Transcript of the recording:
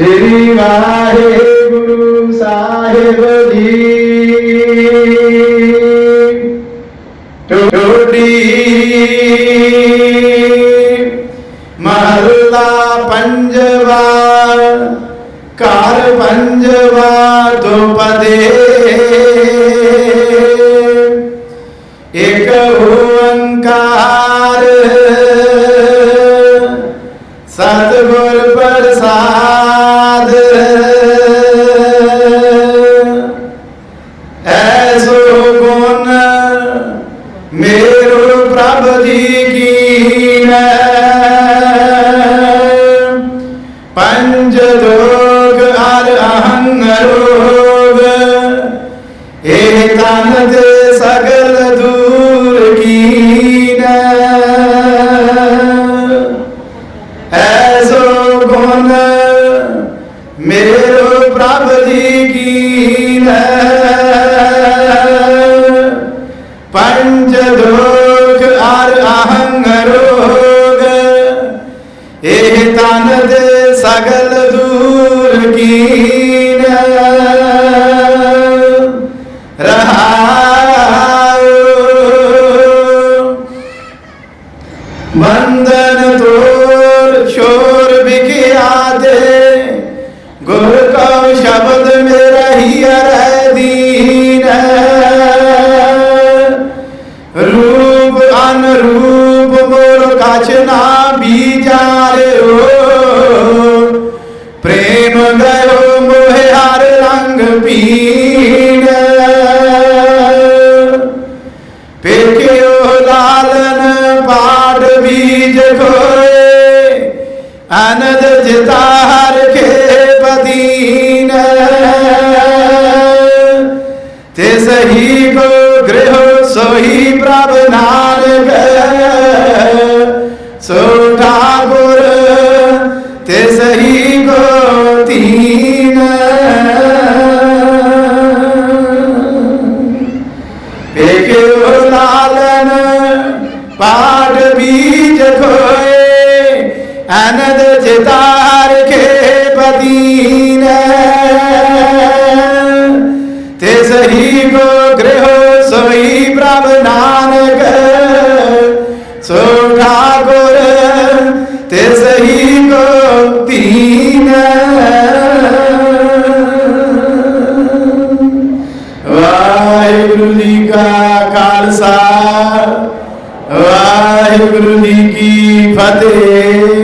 ਸ੍ਰੀ ਵਾਹਿਗੁਰੂ ਸਾਹਿਬ ਜੀ। ਟੋਡੀ ਮਹਲਾ ਪੰਜਵਾ ਘਰ ਪੰਜਵਾ ਦੁਪਦੇ। ਇਕ ਓੰਕਾਰ ਸਤਿਗੁਰ ਪ੍ਰਸਾਦ। ਸੋ ਗੁਣ ਮੇਰੋ ਪ੍ਰਭ ਜੀ ਕੀਨੈ। ਪੰਜ ਰੋਗ ਅਰ ਅਹੰਗ ਰੋਗ ਇਹ ਤਨ ਦੇ ਸਗਲ ਦੂਰ ਕੀਨੈ। ਐਸੋ ਗੁਣ ਮੇਰੋ ਪ੍ਰਭ ਪੰਜ ਦੋਖ ਅਰ ਅਹੰਗ ਰੋਗ ਇਹ ਤਨ ਦੇ ਸਗਲ ਦੂਰ ਕੀਨੈ ਰਹਾਉ ਬੰਧਨ ਤੋਰ ਮੋਰ ਕਛ ਨਾ ਵਿਚਾਰਿਓ ਪ੍ਰੇਮ ਗਇਓ ਮੋਹਿ ਹਰ ਰੰਗ ਪੀਣ। ਪੇਖਿਓ ਲਾਲਨ ਪਾੜ ਬੀਜ ਖੋਏ। ਅਨੰਦ ਜਿਤਾ ਹਰ ਖੇ ਬਦੀਨ ਤੇ ਸਹੀ ਕੋ ਗ੍ਰਹ ਸੋਈ ਪ੍ਰਭ ਵੇਖਿਓ ਲਾਲਨ ਪਾੜ ਬੀਜ ਖੋਏ ਅਨੰਦ ਜਿਤਾਰ ਵਾਹਿਗੁਰੂ ਜੀ ਕੀ ਫਤਿਹ।